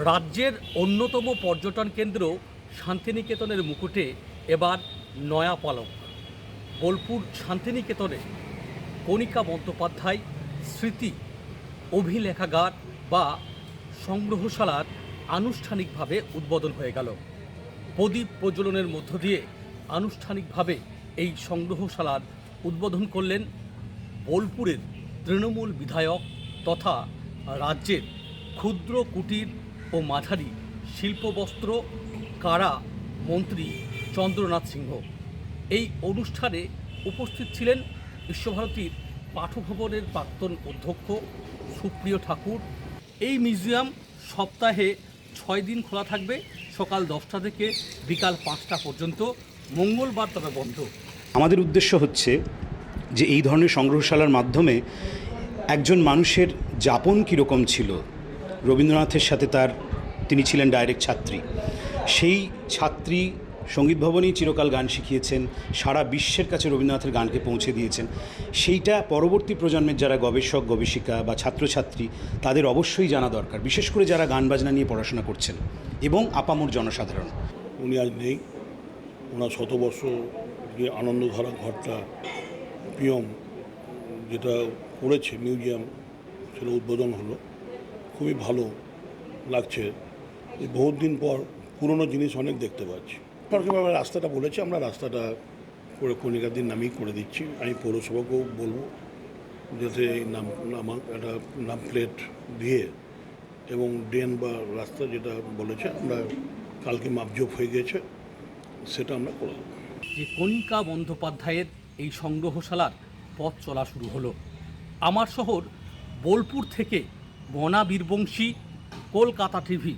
রাজ্যের অন্যতম পর্যটন কেন্দ্র শান্তিনিকেতনের মুকুটে এবার নয়া পালক। বোলপুর শান্তিনিকেতনে কণিকা বন্দ্যোপাধ্যায় স্মৃতি, অভিলেখাগার বা সংগ্রহশালার আনুষ্ঠানিকভাবে উদ্বোধন হয়ে গেল। প্রদীপ প্রজ্বলনের মধ্য দিয়ে আনুষ্ঠানিকভাবে এই সংগ্রহশালার উদ্বোধন করলেন বোলপুরের তৃণমূল বিধায়ক তথা রাজ্যের ক্ষুদ্র কুটির ও মাঝারি শিল্পবস্ত্র কারা মন্ত্রী চন্দ্রনাথ সিংহ। এই অনুষ্ঠানে উপস্থিত ছিলেন বিশ্বভারতীর পাঠভবনের প্রাক্তন অধ্যক্ষ সুপ্রিয় ঠাকুর। এই মিউজিয়াম সপ্তাহে ছয় দিন খোলা থাকবে, সকাল দশটা থেকে বিকাল পাঁচটা পর্যন্ত। মঙ্গলবার তবে বন্ধ। আমাদের উদ্দেশ্য হচ্ছে যে এই ধরনের সংগ্রহশালার মাধ্যমে একজন মানুষের যাপন কীরকম ছিল রবীন্দ্রনাথের সাথে তার, তিনি ছিলেন ডাইরেক্ট ছাত্রী। সেই ছাত্রী সংগীত ভবনেই চিরকাল গান শিখিয়েছেন, সারা বিশ্বের কাছে রবীন্দ্রনাথের গানকে পৌঁছে দিয়েছেন। সেইটা পরবর্তী প্রজন্মের যারা গবেষক, গবেষিকা বা ছাত্রছাত্রী, তাদের অবশ্যই জানা দরকার, বিশেষ করে যারা গান বাজনা নিয়ে পড়াশোনা করছেন এবং আপামর জনসাধারণ। উনি আজ নেই। ওনার শতবর্ষ যে আনন্দধারা ঘরটা পিয়ম যেটা করেছে মিউজিয়াম, সেটা উদ্বোধন হলো। খুবই ভালো লাগছে। এই বহুত দিন পর পুরনো জিনিস অনেক দেখতে পাচ্ছি। সরকারিভাবে রাস্তাটা বলেছে, আমরা রাস্তাটা করে কণিকার দিন নামিয়ে করে দিচ্ছি। আমি পৌরসভাকেও বলব যাতে এই নাম, নামা, একটা নাম প্লেট দিয়ে এবং ড্রেন বা রাস্তা যেটা বলেছে, আমরা কালকে মাপজোপ হয়ে গেছে, সেটা আমরা করে দেবো। যে কণিকা বন্দ্যোপাধ্যায়ের এই সংগ্রহশালার পথ চলা শুরু হলো। আমার শহর বোলপুর থেকে বনা বীরবংশী কলকাতা টিভি।